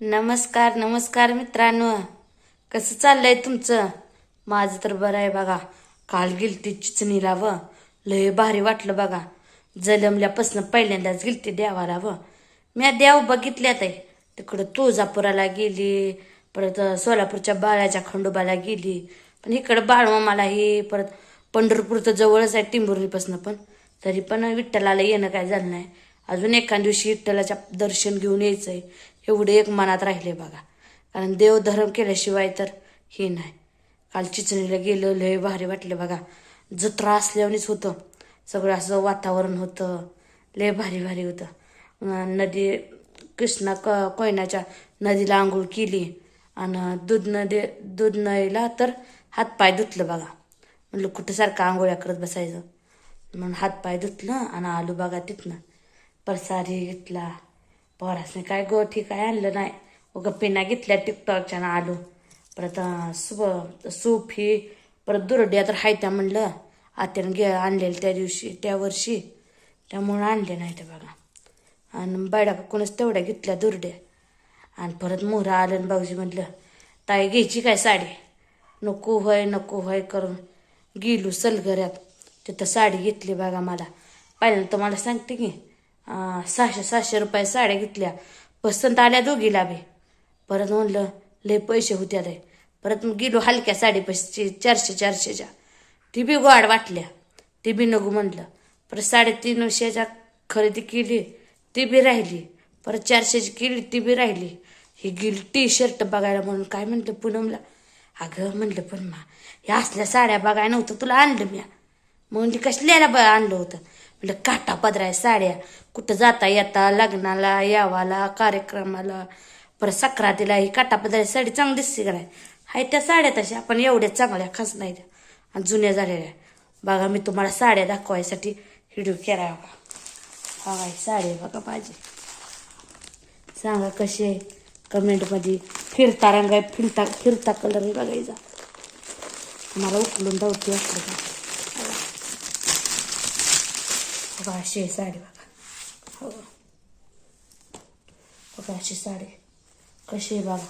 नमस्कार नमस्कार मित्रांनो. कसं चाललंय तुमचं? माझं तर बरं आहे बघा. काल गिलती चिचणीला व लय भारी वाटलं बघा. जलमल्यापासून पहिल्यांदाच गिलती देवाला व. मी देव बघितल्यात आहे तिकडं तुळजापुराला गेली परत सोलापूरच्या बाळाच्या खंडोबाला गेली पण इकडं बाळमामाला हे परत पंढरपूर तर जवळच आहे टिंबुर्णीपासून पण. तरी पण विठ्ठलाला येणं काय झालं नाही. अजून एखाद दिवशी विठ्ठलाच्या दर्शन घेऊन यायचं आहे एवढे एक मनात राहिले बघा. कारण देवधर्म केल्याशिवाय तर हे नाही. काल चिचणीला गेलं लय भारी वाटलं बघा. जत्रा असल्यावरच होतं सगळं असं वातावरण होतं लय भारी भारी होतं. नदी कृष्णा क कोयनाच्या नदीला आंघोळ केली. आणि दूध नदी दूध नदीला तर हातपाय धुतलं बघा. म्हणलं कुठं सारखं आंघोळ्या करत बसायचं. म्हणून हातपाय धुतलं आणि आलू बघा तिथनं. परसारी घेतला. पोरासने काय गोठी काय आणलं नाही. उगा पिना घेतल्या टिकटॉकच्या ना आलू. परत सुब सुप सूप ही परत दुरड्या तर हाय त्या म्हणलं. आत्यानं घे आणलेलं त्या दिवशी त्या वर्षी. त्यामुळं आणले नाही ते बघा. आणि बायडा कोणीच तेवढ्या घेतल्या दुरड्या. आणि परत मोहरा आलं आणि भाऊजी म्हटलं ताई घ्यायची काय साडी? नको होय नको होय करून गेलो सलगऱ्यात. तिथं साडी घेतली बघा मला. पहिल्यांदा तुम्हाला सांगते की सहाशे सहाशे रुपये साड्या घेतल्या. पसंत आल्या दोघीला बी. परत म्हणलं लय पैसे होत्या लय. परत मग गेलो हलक्या साडी पैसे चारशे चारशेच्या. ती बी गोड वाटल्या. ती बी नको म्हणलं. परत साडेतीनशेच्या खरेदी केली ती बी राहिली. परत चारशेची केली ती बी राहिली. ही गेली टी शर्ट बघायला म्हणून काय म्हणलं पूनमला? अगं म्हणलं पण मा ह्या असल्या साड्या बघायला नव्हतं तुला आणलं मी म्हणजे कसल्याला ब आणलं होतं? म्हटलं काटा पदराय साड्या. कुठं जाता येता लग्नाला यावाला कार्यक्रमाला. परत सक्रातीला ही काटा पदराय साडी चांगली दिसते का नाही? हाय त्या साड्या तशा. पण एवढ्या चांगल्या खास नाही त्या. आणि जुन्या झालेल्या. बघा मी तुम्हाला साड्या दाखवायसाठी व्हिडिओ केला बघा. बघा साड्या साडी बघा माझी. सांगा कशी आहे? कमेंटमध्ये फिरता रंग आहे फिरता फिरता कलर बघायचा मला उकलून धावते असलं का बघा अशी आहे साडी बघा हो बघा अशी साडी कशी आहे बघा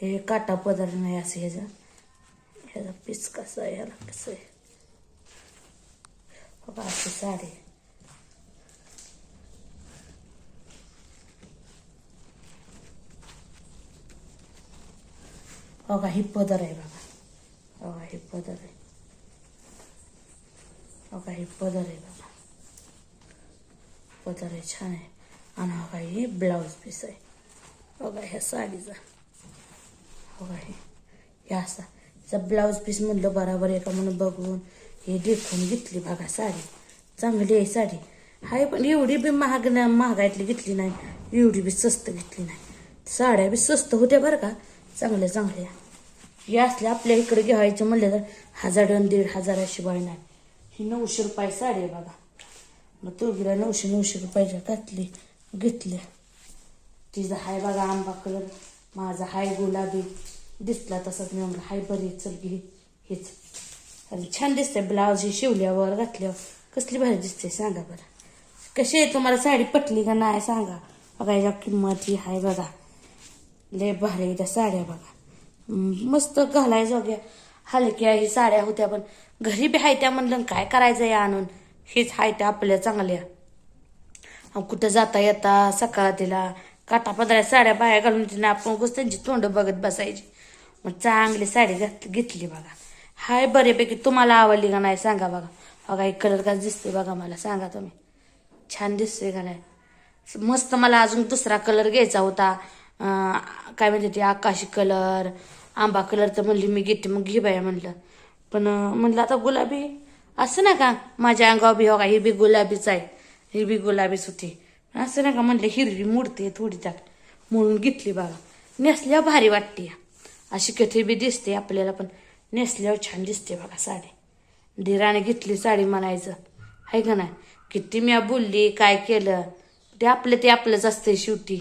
हे काटा पदर नाही असं ह्याचं ह्याचा पीस कसं आहे ह्याला कसं आहे बघा अशी साडी आहे. बघा ही पदर आहे बघा बघा ही पदर आहे बघा ही पदर आहे बघा वगैरे छान आहे आणि हा काही ब्लाऊज पीस आहे बघा ह्या साडीचा बघा हे हे असा हिचा ब्लाऊज पीस म्हणलं बराबर आहे का म्हणून बघून हे देखून घेतली बघा साडी चांगली आहे साडी हाय पण एवढी बी महाग ना महागाईतली घेतली नाही एवढी बी स्वस्त घेतली नाही साड्या बी स्वस्त होत्या बरं का चांगल्या चांगल्या या असल्या आपल्या इकडे घ्यायचं म्हणलं तर हजार आणि दीड हजाराशिवाय नाही ही नऊशे रुपये साडी आहे बघा मग तुळगीला नऊशे नऊशे रुपयाच्या घातली. घेतल्या तिचा हाय बघा आंबा कलर माझा हाय गुलाबी. दिसला तसाच मी म्हणलं हाय बरी चल घे हेच. अरे छान दिसते ब्लाऊज ही शिवल्यावर घातल्यावर. कसली भारी दिसते सांगा बरं. कशी आहे तुम्हाला साडी पटली का नाही सांगा. बघा याच्या किंमत ही आहे बघा. लय भारी आहे त्या साड्या बघा. मस्त घालायचं वगैरे हलक्या ही साड्या होत्या पण घरी बी हाय त्या म्हणलं काय करायचं या आणून? हेच हाय त्या आपल्या चांगल्या. कुठं जाता येता सकाळतीला काटापदऱ्या साड्या बाया घालून तिने आपण उगाच त्यांची तोंड बघत बसायची. मग चांगली साडी घात घेतली बघा. हाय बऱ्यापैकी तुम्हाला आवडली का नाही सांगा बघा. बघा एक कलर का दिसते बघा मला सांगा तुम्ही. छान दिसते का नाही? मस्त मला अजून दुसरा कलर घ्यायचा होता. काय म्हणते ते आकाशी कलर आंबा कलर तर म्हणली मी घेते मग घे बाया म्हणलं. पण म्हणलं आता गुलाबी असं नाही का? माझ्या अंगावर बी बघा ही बी गुलाबीच आहे. ही बी गुलाबीच होती. असं नाही का म्हणलं हिरवी मोडते थोडी त्यात. म्हणून घेतली बघा नेसल्यावर भारी वाटते अशी कधी बी दिसते आपल्याला पण. नेसल्यावर छान दिसते बघा साडी. धीराने घेतली साडी म्हणायचं. आहे का नाही? किती मी बोलली काय केलं? ते आपलं ते आपलंच असतंय शेवटी.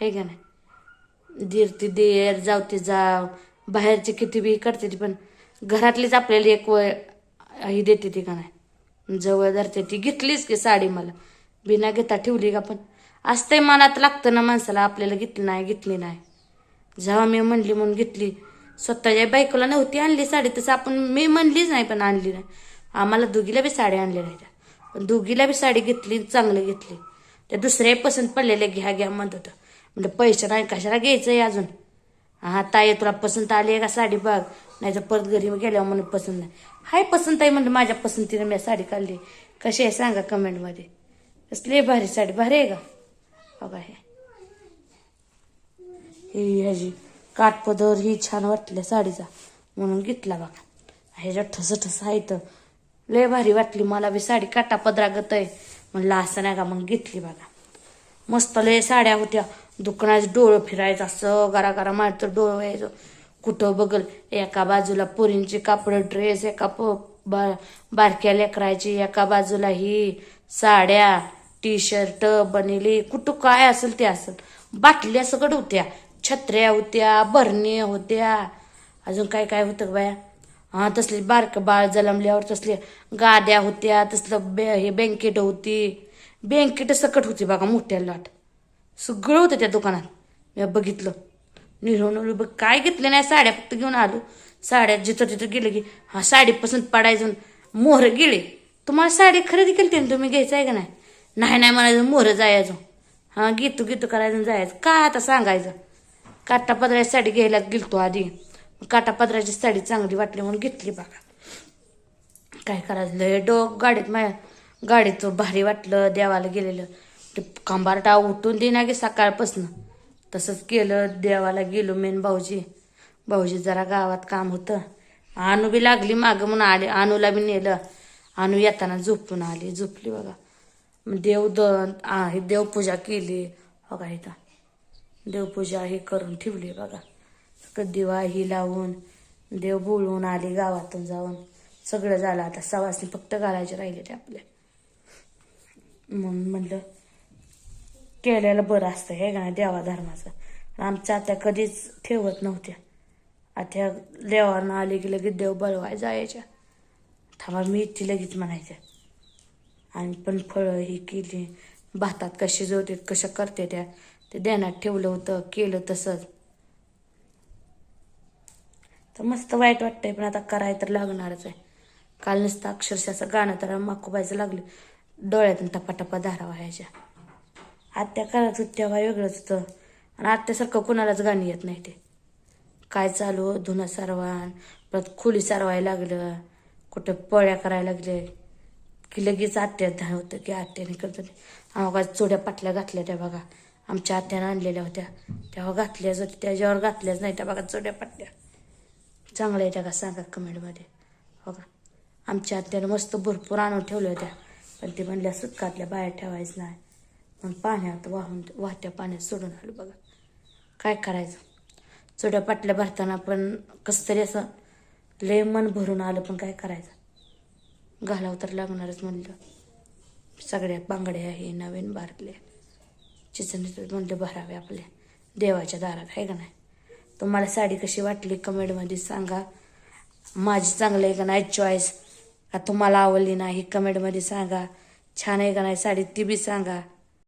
आहे का नाही? दीर ती देर जाऊ ते जाव. बाहेरचे किती बी करते ती पण. घरातलीच आपल्याला एक वय ही देते ती का नाही? जवळ धरते ती. घेतलीच की साडी मला. बिना घेता ठेवली का पण? असतंय मनात लागतं ना माणसाला आपल्याला घेतली नाही घेतली नाही. जेव्हा मी म्हणली म्हणून घेतली. स्वतःच्या बायकोला नव्हती आणली साडी तसं आपण मी म्हणलीच नाही पण आणली नाही. आम्हाला दोघीला बी साडी आणली नाही त्या पण दोघीला बी साडी घेतली चांगली घेतली. त्या दुसऱ्या पसंत पडलेल्या घ्या घ्या म्हणत होतं म्हणजे पैसे नाही कशाला आहे अजून? हा ताई तुला पसंत आली आहे का साडी बघ? नाही तर परत घरी गेल्यावर म्हणून पसंत नाही. हाय पसंत आहे म्हणजे माझ्या पसंतीनं मी साडी काढली. कशी आहे सांगा कमेंटमध्ये. कसली भारी साडी भारी आहे का? बघा हे. ही ह्याची काठपदर ही छान वाटल्या साडीचा. म्हणून घेतला बघा. ह्याच्यात ठस ठस आहे तर लय भारी वाटली मला बी साडी काटा पदरागत आहे म्हणलं असं नाही का? मग घेतली बघा. मस्त लय साड्या होत्या. दुकानात डोळं फिरायचं असं गरा गरा मारतं डोळं व्हायचं. कुठं बघल? एका बाजूला पोरींचे कापड ड्रेस एका प बा बारक्या लेकरायची एका बाजूला ही साड्या टी शर्ट बनेली कुठं काय असेल ते असेल. बाटल्या सगळं होत्या. छत्र्या होत्या बरणे होत्या. अजून काय काय होतं बाया? हा तसली बारकं बाळ जलमल्यावर तसले गाद्या होत्या तसलं बे हे बँकेट होती. बँकेट सकट होती बघा मोठ्या लाट. सगळं होतं त्या दुकानात. मी बघितलं. निरवून बघ. काय घेतलं नाही साड्या फक्त घेऊन आलो. साड्या जिथं तिथं गेलं की हा साडी पसंत पडायचं मोहर गेले. तुम्हाला साडी खरेदी केली त्याने तुम्ही घ्यायचं आहे का नाही? नाही नाही म्हणायचं मोहर जायचं. हा घेतो घेतो करायचं जायचं. काय आता सांगायचं? काटा पदराची साडी घ्यायला गेलतो आधी. काटा पदराची साडी चांगली वाटली म्हणून घेतली बघा. काय करायचं? लय डोक गाडीत माझ्या गाडीचं भारी वाटलं देवाला गेलेलं. ते कंबारटा उठून देणार ना की सकाळपासनं. तसंच केलं देवाला गेलो मेन भाऊजी. भाऊजी जरा गावात काम होतं. आणू बी लागली मागं म्हणून आले आणूला बी नेलं. आणू येताना झोपून आली झोपली बघा. मग देव द हे देवपूजा केली. बघा इथं. देवपूजा हे करून ठेवली बघा. सगळं दिवा ही लावून देव बोलवून आली गावातून जाऊन. सगळं झालं. आता सवासनी फक्त घालायचे राहिले ते आपले. म्हणून म्हणलं केलेलं बरं असतं हे का देवाधर्माचं देवा धर्माचं? आमच्या आता कधीच ठेवत नव्हत्या. आता देवानं आले की लगेच देव बळवाय जायच्या. थांबा मी इथे लगेच म्हणायच्या आणि पण फळं ही केली. भातात कशी जोडते कशा करते त्या? ते ध्यानात ठेवलं होतं केलं तसंच. तर मस्त वाईट वाटतंय पण आता कराय तर लागणारच आहे. काल नुसतं अक्षरशः असं गाणं तर माकोबायचं लागलं. डोळ्यातून टपाटपा धारा व्हायच्या. आत्या करत होत तेव्हा वेगळंच होतं. आणि आत्यासारखं कुणालाच गाणी येत नाही ते. काय चालू? धुणं सारवान परत खोली सारवायला लागलं कुठं पोळ्या करायला लागले. की लगेच आत्यात धान होतं की आत्याने करत होते. आम्हाला चोड्या पाटल्या घातल्या त्या बघा. आमच्या आत्यानं आणलेल्या होत्या. तेव्हा घातल्याच होत्या. त्याच्यावर घातल्याच नाही त्या बघा चोड्या पाटल्या. चांगल्या त्या का? सांगा कमेंटमध्ये. हो का आमच्या आत्यानं मस्त भरपूर आणून ठेवल्या होत्या. पण ते म्हणल्या सुटकातल्या बाहेर ठेवायचं नाही. मग पाण्यात वाहून वाहत्या पाण्यात सोडून आलो बघा. काय करायचं? चोड्या पाटल्या भरताना पण कसं तरी असं लय मन भरून आलं पण काय करायचं? घालावं तर लागणारच म्हणलं. सगळ्या बांगड्या हे नवीन बारकल्या चिचणीत म्हणलं भरावे आपल्या देवाच्या दारात आहे का नाही? तुम्हाला साडी कशी वाटली कमेंटमध्ये सांगा. माझी चांगली आहे का नाही चॉईस का तुम्हाला आवडली नाही कमेंटमध्ये सांगा. छान आहे का नाही साडी ती बी सांगा.